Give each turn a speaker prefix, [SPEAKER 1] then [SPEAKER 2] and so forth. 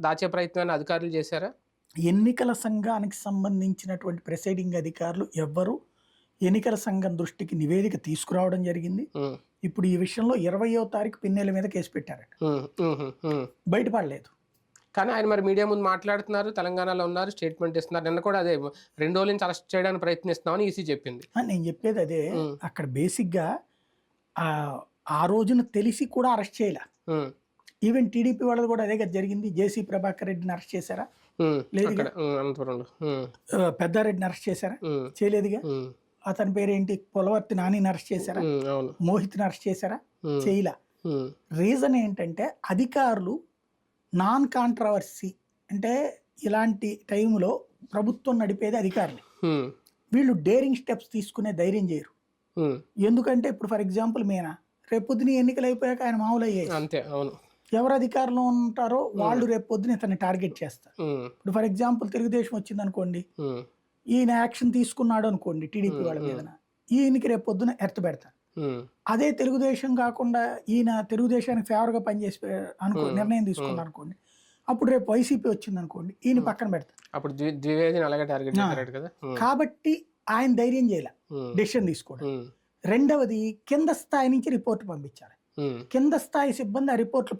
[SPEAKER 1] దాచే ప్రయత్నాన్ని అధికారులు చేశారా?
[SPEAKER 2] ఎన్నికల సంఘానికి సంబంధించినటువంటి ప్రిసైడింగ్ అధికారులు ఎవ్వరు ఎన్నికల సంఘం దృష్టికి నివేదిక తీసుకురావడం జరిగింది. ఇప్పుడు ఈ విషయంలో ఇరవయో తారీఖు పిన్నెల మీద కేసు పెట్టారట. బయటపడలేదు.
[SPEAKER 1] కానీ ఆయన మరి మీడియా ముందు మాట్లాడుతున్నారు తెలంగాణలో ఉన్నారు స్టేట్మెంట్ ఇస్తున్నారు. నిన్న కూడా అదే రెండు రోజుల నుంచి అరెస్ట్ చేయడానికి ప్రయత్నిస్తున్నామని ఈసీ చెప్పింది.
[SPEAKER 2] నేను చెప్పేది అదే. అక్కడ బేసిక్గా ఆ ఆ రోజున తెలిసి కూడా అరెస్ట్ చేయలే. ఈవెన్ టీడీపీ వాళ్ళది కూడా అదే కదా జరిగింది. జేసీ ప్రభాకర్ రెడ్డిని అరెస్ట్ చేశారా? లేదు పెద్దారెడ్డిని అరెస్ట్ చేశారా? చేయలేదుగా? అతని పేరేంటి? పొలవర్తి నానిని అరెస్ట్ చేశారా? మోహిత్ని అరెస్ట్ చేశారా? చేయలా. రీజన్ ఏంటంటే అధికారులు నాన్ కాంట్రవర్సీ అంటే ఇలాంటి టైంలో ప్రభుత్వం నడిపేది అధికారులు. వీళ్ళు డేరింగ్ స్టెప్స్ తీసుకునే ధైర్యం చేయరు. ఎందుకంటే ఇప్పుడు ఫర్ ఎగ్జాంపుల్ మీనా రేపు పొద్దున ఎన్నికలు అయిపోయాక ఆయన మామూలు అయ్యాయి
[SPEAKER 1] అంతే అవును.
[SPEAKER 2] ఎవరు అధికారంలో ఉంటారో వాళ్ళు రేపు పొద్దున ఇతన్ని టార్గెట్ చేస్తారు. ఇప్పుడు ఫర్ ఎగ్జాంపుల్ తెలుగుదేశం వచ్చింది అనుకోండి ఈయన యాక్షన్ తీసుకున్నాడు అనుకోండి టీడీపీ వాళ్ళ మీద ఈయనకి రేపు పొద్దున ఎర్త్ పెడతారు. అదే తెలుగుదేశం కాకుండా ఈయన తెలుగుదేశానికి ఫేవర్గా పనిచేసి అనుకో నిర్ణయం తీసుకున్నారు అనుకోండి అప్పుడు రేపు వైసీపీ వచ్చింది అనుకోండి ఈయన పక్కన పెడతారు.
[SPEAKER 1] అప్పుడు అలాగే టార్గెట్ కదా?
[SPEAKER 2] కాబట్టి ఆయన ధైర్యం చేయాల డెసిషన్ తీసుకోవడం. రెండవది కింద స్థాయి నుంచి రిపోర్ట్ పంపించాలి. కింద స్థాయి సిబ్బంది ఆ రిపోర్ట్లు